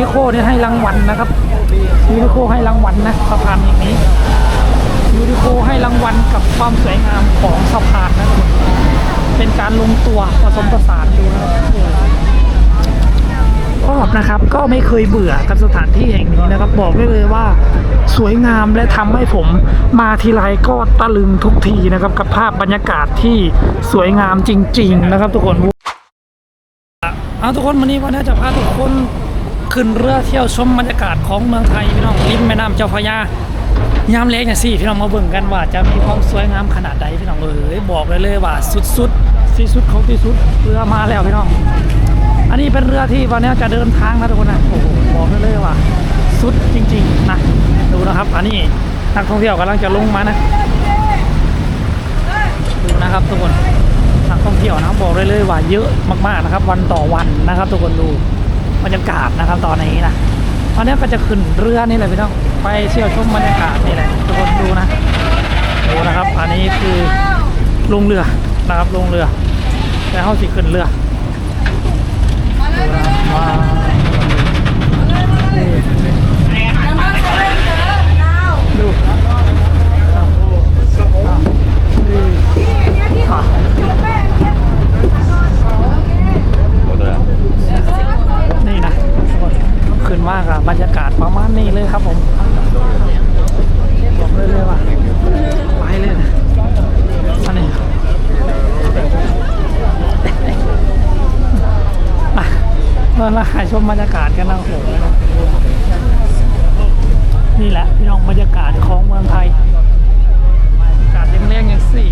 ดิโคนี่ให้รางวัลนะครับยูดิโคให้รางวัลนะสะพานอย่างนี้ยูดิโคให้รางวัลกับความสวยงามของสะพานนะเป็นการลงตัวผสมผสานดูนะครับชอบนะครับก็ไม่เคยเบื่อกับสถานที่แห่งนี้นะครับ บอกได้เลยว่าสวยงามและทำให้ผมมาทีไรก็ตะลึงทุกทีนะครับ กับภาพบรรยากาศที่สวยงามจริง ๆ นะครับ ทุกคนเอาทุกคนวันนี้วันนี้จะพาทุกคน ขึ้นเรือเที่ยวชมบรรยากาศของเมืองไทยพี่น้องริมแม่น้ำเจ้าพระยายามเล็กเนี่ยสิพี่น้องมาเบิ่งกันว่าจะมีความสวยงามขนาดใดพี่น้องเอ้ยบอกเลยเลยว่าสุดๆที่สุดของที่สุดเรือมาแล้วพี่น้อง อันนี้เป็นเรือที่วันนี้จะเดินทางนะทุกคนนะโอ้โหบอกได้เลยว่าสุดจริงๆนะดูนะครับ อันนี้นักท่องเที่ยวกำลังจะลงมานะดูนะครับทุกคนนักท่องเที่ยวนะบอกเลยเลยว่าเยอะมากๆนะครับ วันต่อวันนะครับ ทุกคนดู บรรยากาศนะครับตอนนี้นะตอนนี้ก็จะขึ้นเรือนี่แหละพี่น้องไปเที่ยวชมบรรยากาศนี่แหละทุกคนดูนะดูนะครับ อันนี้คือลงเรือนะครับลงเรือแล้วเขาสิขึ้นเรือดูนะว้าวนี่ดูอ้าวอ้าวนี่อะ นี่นะทุกคนขึ้นมากอะบรรยากาศประมาณนี้เลยครับผมบอกเลยเลยว่าไปเลยนะอันนี้มาเรามาหาชม บรรยากาศกันนะโอ้โหนี่แหละพี่น้องบรรยากาศของเมืองไทยบรรยากาศแรงๆอย่างสี่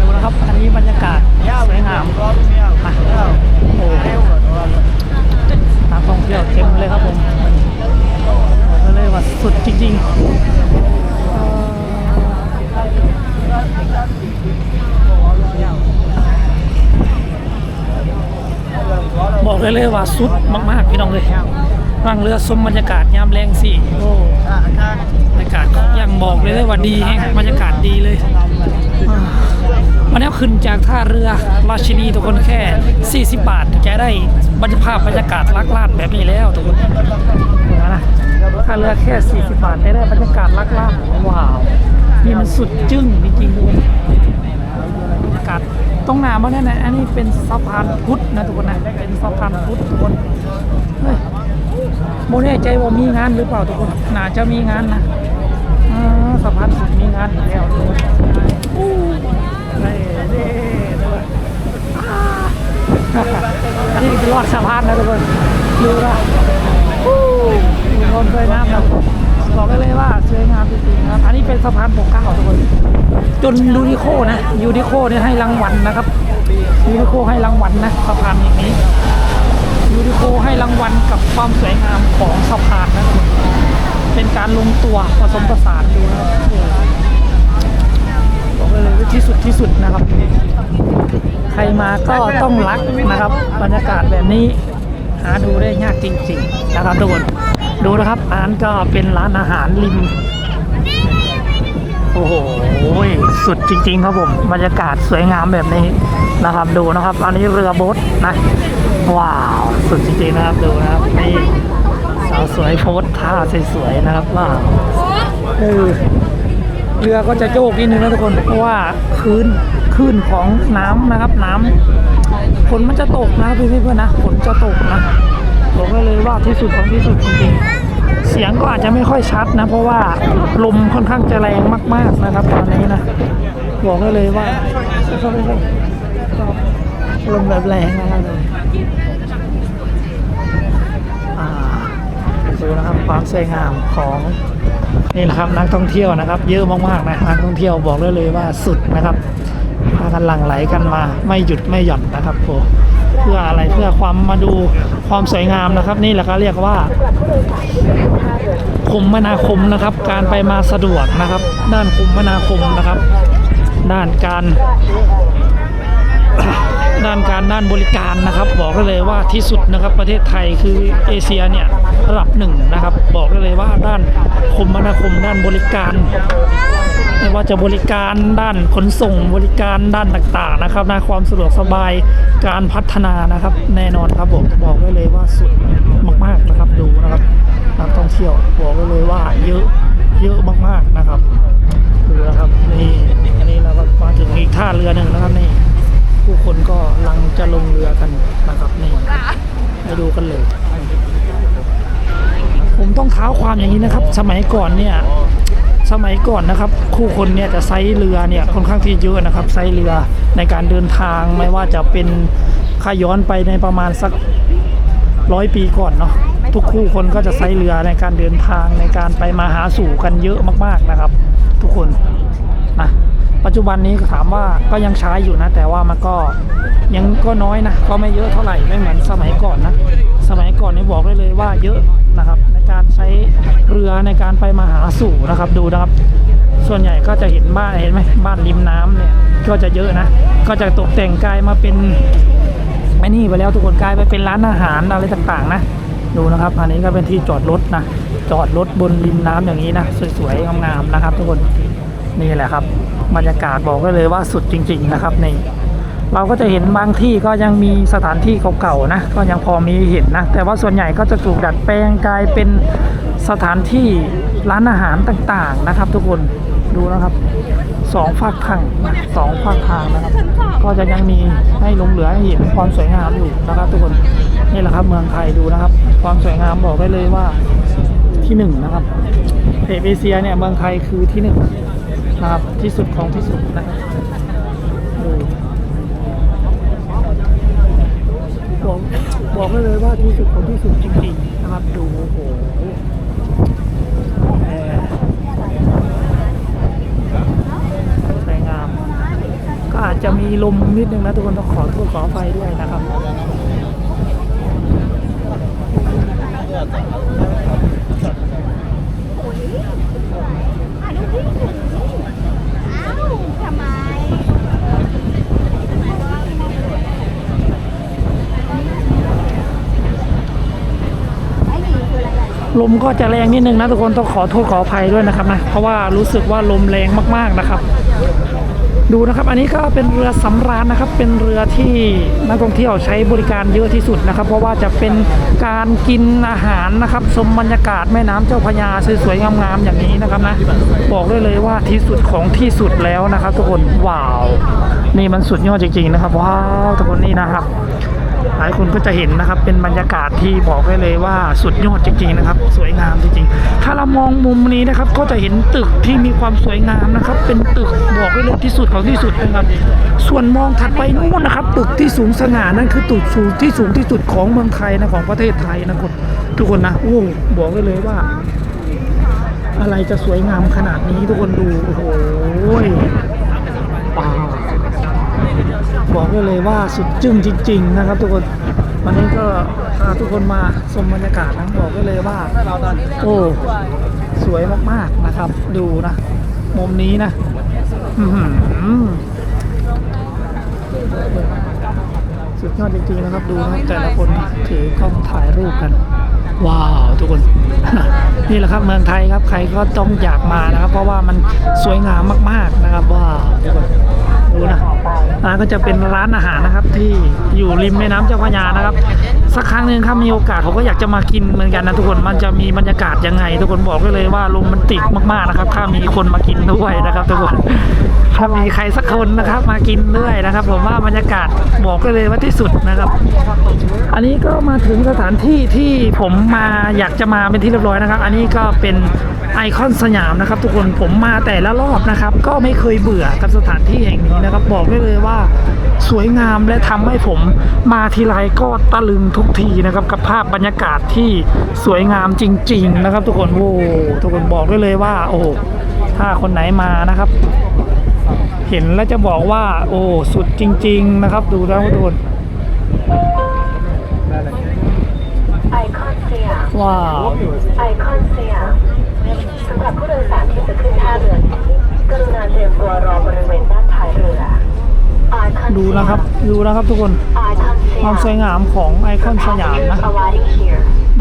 ดูนะครับ อันนี้บรรยากาศสวยงามมาโอ้นักท่องเที่ยวเต็มเลยครับผมบอกได้เลยว่าสุดจริงๆ บอกได้เลยว่า สุดมาก ๆ พี่น้องเลยนั่งเรือชมบรรยากาศยามแรงสิโอ้บรรยากาศยังบอกเลยเลยว่าดีแฮงบรรยากาศดีเลยวันนี้ขึ้นจากท่าเรือราชินีทุกคนแค่ 40 บาทแกได้บรรยากาศบรรยากาศลักลานแบบนี้แล้วทุกคนนะนะท่าเรือแค่ 40 บาทได้ได้บรรยากาศลักลานว้าวนี่มันสุดจึ้งจริงๆทุกคนบรรยากาศ ตรงหน้ามันเนี่ยนะอันนี้เป็นสะพานพุทธนะทุกคนนะเป็นสะพานพุทธทุกคนเฮ้ยโมแน่ใจว่ามีงานหรือเปล่าทุกคนน่าจะมีงานนะสะพานพุทธมีงานแล้วทุกคนนี่คือรอดสะพานนะทุกคนดูนะอู้อยู่บนด้วยน้ำนะ บอกได้เลยว่าสวยงามจริงๆครับ อันนี้เป็นสะพานปกเก้าทุกคน จนยูนิโคนะยูนิโคเนี่ยให้รางวัลนะครับยูนิโคให้รางวัลนะสะพานอย่างนี้ยูนิโคให้รางวัลกับความสวยงามของสะพานนะทุกคนเป็นการลงตัวผสมผสานดูนะครับโอ้บอกเลยว่าที่สุดที่สุดนะครับ ใครมาก็ต้องรักนะครับ บรรยากาศแบบนี้หาดูได้ยากจริงๆนะครับทุกคน ดูนะครับร้านก็เป็นร้านอาหารริม โอ้โหสุดจริง ๆ ครับผมบรรยากาศสวยงามแบบนี้นะครับ ดูนะครับ อันนี้เรือโบ๊ทนะว้าวสุดจริงๆนะครับดูนะครับนี่สาวสวยโพสท่าสวยๆนะครับว้าวเออเรือก็จะโยกนิดนึงนะทุกคนเพราะว่าคลื่นคลื่นของน้ำนะครับ น้ำฝนมันจะตกนะเพื่อนๆนะฝนจะตกนะ บอกได้เลยว่าที่สุดของที่สุดจริงๆ เสียงก็อาจจะไม่ค่อยชัดนะ เพราะว่าลมค่อนข้างจะแรงมาก ๆนะครับตอนนี้นะบอกได้เลยว่าลมแบบแรงนะครับอ่าดูนะครับความสวยงามของนี่แหละครับนักท่องเที่ยวนะครับ เยอะมากๆนะนักท่องเที่ยวบอกได้เลยว่าสุดนะครับพากันหลั่งไหลกันมาไม่หยุดไม่หย่อนนะครับโอ้ เพื่ออะไรเพื่อความมาดูความสวยงามนะครับ นี่แหละก็เรียกว่าคมนาคมนะครับ การไปมาสะดวกนะครับ ด้านคมนาคมนะครับ ด้านการด้านการด้านบริการนะครับ บอกได้เลยว่าที่สุดนะครับประเทศไทยคือเอเชียเนี่ยระดับหนึ่งนะครับ บอกได้เลยว่าด้านคมนาคมด้านบริการ ไม่ว่าจะบริการด้านขนส่งบริการด้านต่างๆนะครับนะความสะดวกสบายการพัฒนานะครับ แน่นอนครับผมบอกได้เลยว่าสุดมากๆนะครับดูนะครับนักท่องเที่ยวบอกได้เลยว่าเยอะเยอะมากๆนะครับดูนะครับนี่อันนี้เราก็มาถึงอีกท่าเรือหนึ่งนะครับนี่ผู้คนก็ลังจะลงเรือกันนะครับนี่ไปดูกันเลย ผมต้องเท้าความอย่างนี้นะครับ สมัยก่อนเนี่ย สมัยก่อนนะครับ คู่คนเนี่ยจะไซส์เรือเนี่ยค่อนข้างที่เยอะนะครับไซส์เรือในการเดินทางไม่ว่าจะเป็นข้าย้อนไปในประมาณสักร้อยปีก่อนเนาะทุกคู่คนก็จะไซส์เรือในการเดินทางในการไปมาหาสู่กันเยอะมากๆนะครับ ทุกคนนะปัจจุบันนี้ถามว่าก็ยังใช้อยู่นะ แต่ว่ามันก็ยังก็น้อยนะก็ไม่เยอะเท่าไหร่ไม่เหมือนสมัยก่อนนะ สมัยก่อนนี่บอกได้เลยว่าเยอะนะครับ ในการใช้ ในการไปมาหาสู่นะครับดูนะครับ ส่วนใหญ่ก็จะเห็นบ้านเห็นไหมบ้านริมน้ำเนี่ยก็จะเยอะนะ ก็จะตกแต่งกายมาเป็นไอ้นี่ไปแล้วทุกคนกลายไปเป็นร้านอาหารอะไรต่างๆนะดูนะครับ อันนี้ก็เป็นที่จอดรถนะจอดรถบนริมน้ำอย่างนี้นะสวยๆงามๆนะครับ ทุกคนนี่แหละครับบรรยากาศบอกได้เลยว่าสุดจริง ๆนะครับนี่เราก็จะเห็นบางที่ก็ยังมีสถานที่เก่าๆนะ ก็ยังพอมีเห็นนะ แต่ว่าส่วนใหญ่ก็จะถูกดัดแปลงกลายเป็น สถานที่ร้านอาหารต่างๆนะครับ ทุกคนดูนะครับสองฝากทางสองฝากทางนะครับ ก็จะยังมีให้หลงเหลือให้เห็นความสวยงามอยู่นะครับ ทุกคนนี่แหละครับเมืองไทยดูนะครับ ความสวยงามบอกได้เลยว่าที่หนึ่งนะครับเอเชียเนี่ยเมืองไทยคือที่หนึ่งนะครับที่สุดของที่สุดนะครับดูบอกบอกได้เลยว่าที่สุดของที่สุดจริงๆนะครับดูโอ้โหมสวยงาม ก็อาจจะ มีลมนิดนึงนะทุกคนต้องขอโทษขออภัยด้วยนะครับลมก็จะแรงนิดนึงนะทุกคนต้องขอโทษขออภัยด้วยนะครับนะเพราะว่ารู้สึกว่าลมแรงมากๆนะครับ ดูนะครับอันนี้ก็เป็นเรือสำราญนะครับ เป็นเรือที่นักท่องเที่ยวใช้บริการเยอะที่สุดนะครับ เพราะว่าจะเป็นการกินอาหารนะครับชมบรรยากาศแม่น้ำเจ้าพญาสวยๆงามๆอย่างนี้นะครับนะบอกได้เลยว่าที่สุดของที่สุดแล้วนะครับ ทุกคนว้าว นี่มันสุดยอดจริงๆนะครับว้าวทุกคนนี่นะครับ หลายคนก็จะเห็นนะครับ เป็นบรรยากาศที่บอกได้เลยว่าสุดยอดจริงๆนะครับ สวยงามจริงๆ ถ้าเรามองมุมนี้นะครับ ก็จะเห็นตึกที่มีความสวยงามนะครับ เป็นตึกบอกได้เลยที่สุดของที่สุดนะครับ ส่วนมองถัดไปนู่นนะครับ ตึกที่สูงสง่านั่นคือตึกสูงที่สูงที่สุดของเมืองไทยนะของประเทศไทยนะคนทุกคนนะโอ้บอกได้เลยว่า อะไรจะสวยงามขนาดนี้ทุกคนดูโอ้โหว้าว บอกได้เลยว่าสุดจึ้งจริง ๆ นะครับ ทุกคนวันนี้ก็พาทุกคนมาชมบรรยากาศนะบอกได้เลยว่าโอ้สวยมากๆนะครับ ดูนะมุมนี้นะอื้อหือสุดยอดจริงๆนะครับ ดูนะแต่ละคนถือกล้องถ่ายรูปกัน ว้าว ทุกคน นี่แหละครับเมืองไทยครับ ใครก็ต้องอยากมานะครับ เพราะว่ามันสวยงามมาก ๆนะครับว้าวทุกคนดูนะ ร้านก็จะเป็นร้านอาหารนะครับ ที่อยู่ริมแม่น้ำเจ้าพระยานะครับ สักครั้งหนึ่งครับมีโอกาสผมก็อยากจะมากินเหมือนกันนะทุกคนมันจะมีบรรยากาศยังไง ทุกคนบอกได้เลยว่าโรแมนติกมากๆนะครับ ถ้ามีคนมากินด้วยนะครับทุกคนถ้ามีใครสักคนนะครับ มากินด้วยนะครับ ผมว่าบรรยากาศบอกได้เลยว่าที่สุดนะครับ อันนี้ก็มาถึงสถานที่ที่ผมมาอยากจะมาเป็นที่เรียบร้อยนะครับ อันนี้ก็เป็นไอคอนสยามนะครับ ทุกคนผมมาแต่ละรอบนะครับ ก็ไม่เคยเบื่อกับสถานที่แห่งนี้นะครับ บอกได้เลยว่าสวยงามและทำให้ผมมาทีไรก็ตะลึงทุกทีนะครับกับภาพบรรยากาศที่สวยงามจริง ๆ นะครับ ทุกคนโอ้ทุกคนบอกได้เลยว่า โอ้ถ้าคนไหนมานะครับ เห็นแล้วจะบอกว่า โอ้สุดจริง ๆ นะครับ ดูแล้วทุกคนไอคอนสยว้าวไอคอนสยามสำหรับผู้โดยสารที่จะขึ้นท่าเรือนี้กรุณาเตรียมตัวรอบริเวณด้านท้ายเรือ ดูนะครับ ดูนะครับทุกคน ความสวยงามของไอคอนสยามนะ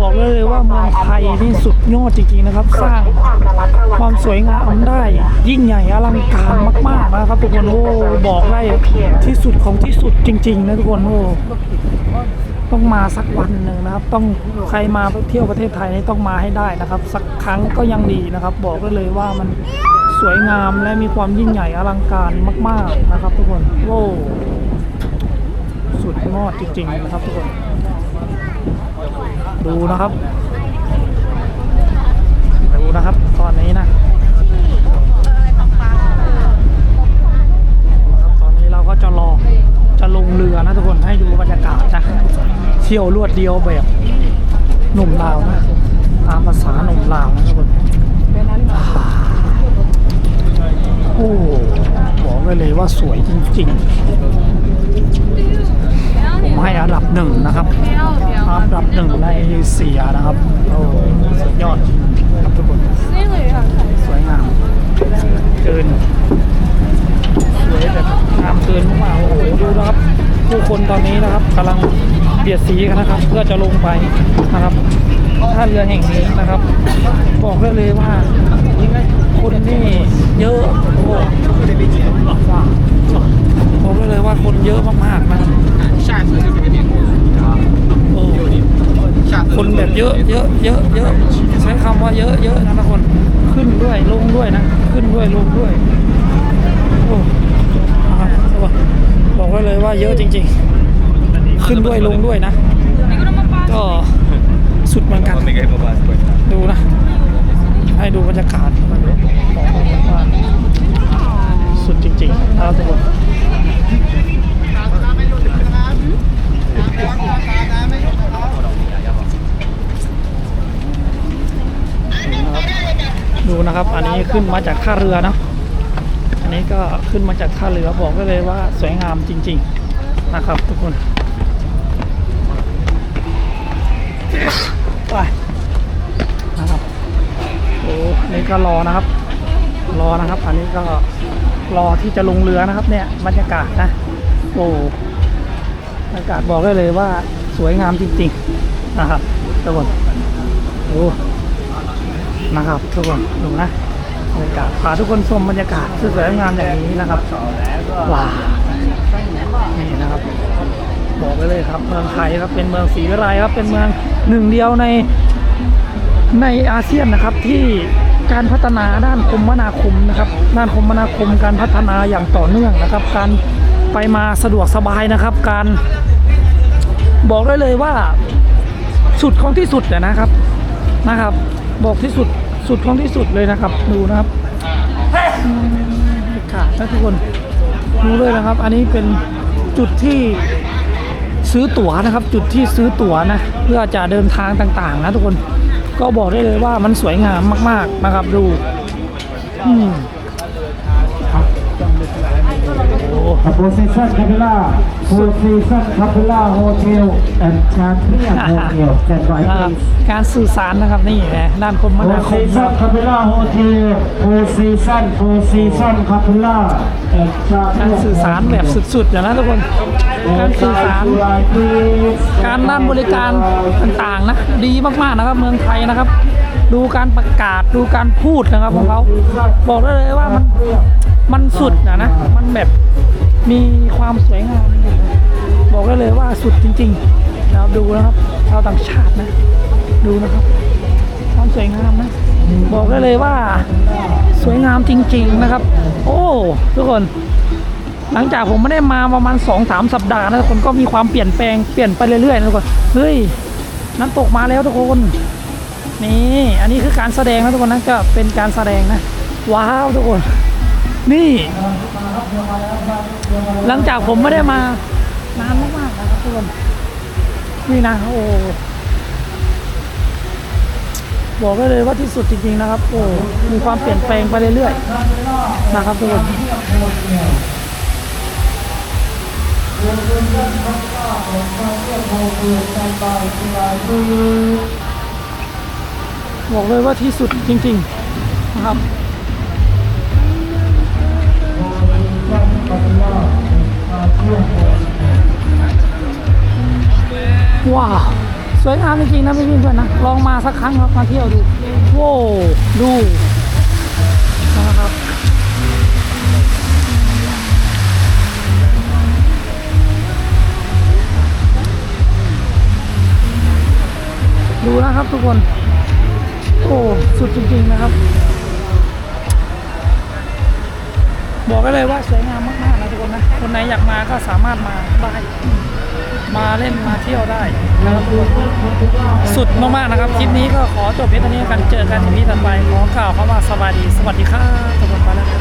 บอกเลยเลยว่าเมืองไทยนี่สุดยอดจริงๆนะครับ สร้างความระมัดระวังความสวยงามได้ ยิ่งใหญ่อลังการมากๆนะครับทุกคน โอ้ บอกได้ที่สุดของที่สุดจริง ๆ นะทุกคน โอ้ ต้องมาสักวันหนึ่งนะครับ ต้องใครมาเที่ยวประเทศไทยนี่ต้องมาให้ได้นะครับ สักครั้งก็ยังดีนะครับ บอกได้เลยว่ามัน สวยงามและมีความยิ่งใหญ่อลังการมาก ๆนะครับ ทุกคนโอ้สุดยอดจริงๆนะครับทุกคน ดูนะครับดูนะครับ ตอนนี้นะตอนนี้เราก็จะรอจะลงเรือนะทุกคนให้ดูบรรยากาศนะเที่ยวรวดเดียวแบบหนุ่มลาวนะตามภาษาหนุ่มลาวนะทุกคน อ้บอกได้เลยว่าสวยจริงๆ ผมให้อันดับหนึ่งนะครับอันดับหนึ่งในเอเชียนะครับ โอ้สุดยอดครับทุกคนสวยงามเกินสวยแบบงามเกินมากโอ้โหดูนะครับ ผู้คนตอนนี้นะครับกำลังเบียดสีกันนะครับ เพื่อจะลงไปนะครับท่าเรือแห่งนี้นะครับ บอกได้เลยว่า คนนี่เยอะโอ้โหบอกเลยว่าคนเยอะมากๆนะคนแบบเยอะเยอะเยอะเยอะใช้คำว่าเยอะเยอะนะทุกคนขึ้นด้วยลงด้วยนะ ขึ้นด้วยลงด้วยโอ้บอกไว้เลยว่าเยอะจริง ๆ ขึ้นด้วยลงด้วยนะก็สุดเหมือนกันดูนะ ให้ดูบรรยากาศบอกเลยว่า สุดจริงๆครับทุกคนดูนะครับ อันนี้ขึ้นมาจากท่าเรือนะอันนี้ก็ขึ้นมาจากท่าเรือบอกได้เลยว่าสวยงามจริง ๆนะครับ ทุกคนไปนะครับโอ้นี่ก็รอนะครับ รอนะครับ อันนี้ก็ รอที่จะลงเรือนะครับ เนี่ยบรรยากาศนะ โอ้บรรยากาศบอกได้เลยว่าสวยงามจริง ๆ นะครับทุกคนโอ้นะครับทุกคนดูนะบรรยากาศพาทุกคนชมบรรยากาศสวยงามอย่างนี้นะครับว้าวนี่นะครับ บอกไว้เลยครับ เมืองไทยครับเป็นเมืองศรีวิไลครับเป็นเมืองหนึ่งเดียวในในอาเซียนนะครับที่ การพัฒนาด้านคมนาคมนะครับ ด้านคมนาคมการพัฒนาอย่างต่อเนื่องนะครับ การไปมาสะดวกสบายนะครับ การบอกได้เลยว่าสุดของที่สุดนะครับนะครับ บอกที่สุดสุดของที่สุดเลยนะครับ ดูนะครับอืมบรรยานะทุกคนดูเลยนะครับ อันนี้เป็นจุดที่ซื้อตั๋วนะครับ จุดที่ซื้อตั๋วนะ เพื่อจะเดินทางต่างๆ นะทุกคน ก็บอกได้เลยว่ามันสวยงามมาก ๆนะครับดู อืม โอ้ Four Seasons Capella, Four Seasons Capella Hotel and Champion Hotel. Stand by นะครับ please. การสื่อสารนะครับนี่นะด้านคม Four นาคมนะครับ Seasons Capella Hotel, Four Seasons, Four Seasons Capella and การ Champion สื่อสารแบบสุดๆอย่างนะทุกคนการสื่อสารการด้านบริการต่างๆนะดีมากๆนะครับเมืองไทยนะครับ ดูการประกาศดูการพูดนะครับของเขาบอกได้เลยว่ามันมันสุดนะนะ มันแบบ มีความสวยงามบอกได้เลยว่าสุดจริงๆนะครับดูนะครับชาวต่างชาตินะ ดูนะครับความสวยงามนะ บอกได้เลยว่าสวยงามจริง ๆนะครับ โอ้ทุกคนหลังจากผมไม่ได้มาประมาณ2อสาสัปดาห์นะทุกคนก็มีความเปลี่ยนแปลงเปลี่ยนไปเรื่อยๆนะทุกคนเฮ้ยน้ำตกมาแล้วทุกคนนี่อันนี้คือการแสดงนะทุกคนนะจะเป็นการแสดงนะว้าวทุกคน นี่ หลังจากผมไม่ได้มานานมากๆนะครับทุกคนนี่นะโอ้บอกได้เลยว่าที่สุดจริงๆนะครับ โอ้มีความเปลี่ยนแปลงไปเรื่อยๆนะครับทุกคนบอกเลยว่าที่สุดจริง ๆ นะครับ ว้าวสวยงามจริงๆนะพี่พี่เพื่อนนะ ลองมาสักครั้งครับมาเที่ยวดูโว้ดูนะครับดูนะครับทุกคน โอ้สุดจริงๆนะครับ บอกได้เลยว่าสวยงามมากๆนะ คนไหนอยากมาก็สามารถมาได้มาเล่นมาเที่ยวได้นะครับทุกคนสุดมากๆนะครับคลิปนี้ก็ขอจบเพียงเท่านี้กันเจอกันที่นี่ต่อไปขอกล่าวคำว่าสวัสดี สวัสดีครับ